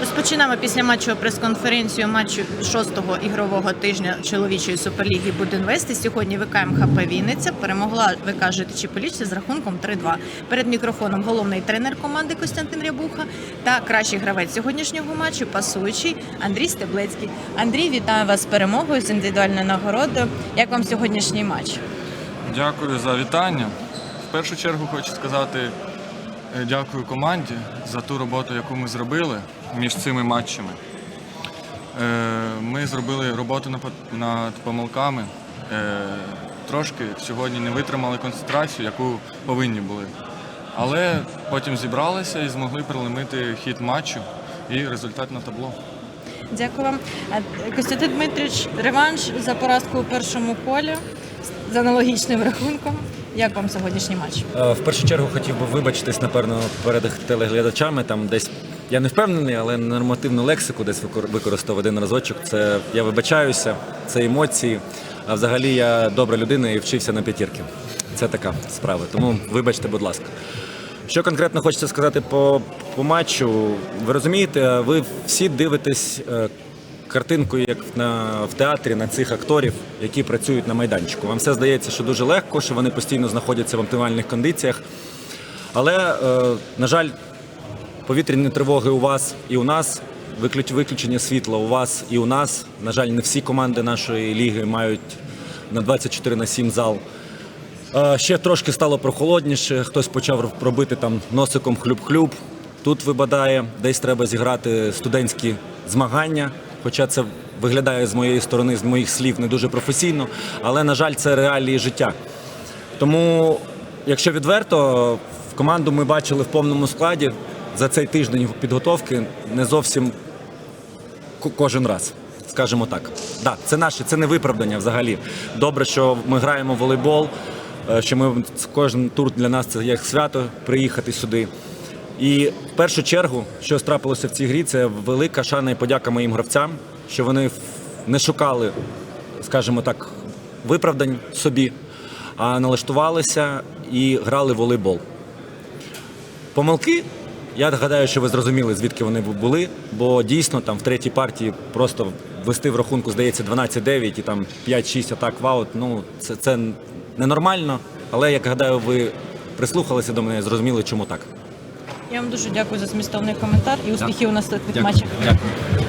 Розпочинаємо після матчу прес-конференцію матчу шостого ігрового тижня чоловічої суперліги Будинвест. І Сьогодні ВК МХП Вінниця перемогла ВК Житичі Полічці з рахунком 3-2. Перед мікрофоном головний тренер команди Костянтин Рябуха та кращий гравець сьогоднішнього матчу пасуючий Андрій Стеблецький. Андрій, вітаю вас з перемогою з індивідуальною нагородою. Як вам сьогоднішній матч? Дякую за вітання. Першу чергу хочу сказати е, дякую команді за ту роботу, яку ми зробили між цими матчами. Е, Ми зробили роботу над помилками. Е, Трошки сьогодні не витримали концентрацію, яку повинні були. Але потім зібралися і змогли проломити хід матчу і результат на табло. Дякую вам. Костянтин Дмитрич, реванш за поразку у першому колі з аналогічним рахунком. Як вам сьогоднішній матч? Е, В першу чергу хотів би вибачитись, напевно, перед телеглядачами. Там десь я не впевнений, але нормативну лексику десь використав один разочок. Це я вибачаюся, це емоції. А взагалі я добра людина і вчився на п'ятірки. Це така справа. Тому вибачте, будь ласка. Що конкретно хочеться сказати по, по матчу? Ви розумієте, ви всі дивитесь картинку, як на, в театрі на цих акторів, які працюють на майданчику. Вам все здається, що дуже легко, що вони постійно знаходяться в оптимальних кондиціях. Але, е, на жаль, повітряні тривоги у вас і у нас, виключення світла у вас і у нас. На жаль, не всі команди нашої ліги мають на 24 на 7 зал. Е, Ще трошки стало прохолодніше, хтось почав робити там носиком хлюб-хлюб. Тут вибадає, десь треба зіграти студентські змагання. Хоча це виглядає з моєї сторони, з моїх слів, не дуже професійно, але, на жаль, це реалії життя. Тому, якщо відверто, в команду ми бачили в повному складі за цей тиждень підготовки не зовсім кожен раз. Скажімо так. Да, це наше, це не виправдання взагалі. Добре, що ми граємо в волейбол, е, що ми кожен тур для нас це як свято приїхати сюди. І в першу чергу, що трапилося в цій грі, це велика шана і подяка моїм гравцям, що вони не шукали, скажімо так, виправдань собі, а налаштувалися і грали в волейбол. Помилки, я гадаю, що ви зрозуміли, звідки вони були, бо дійсно там в третій партії просто вести в рахунку, здається, 12-9 і там 5-6 атак в аут. Ну, це, це ненормально, але як гадаю, ви прислухалися до мене і зрозуміли, чому так. Я вам дуже дякую за змістовний коментар і успіхів у наступних матчах. Дякую.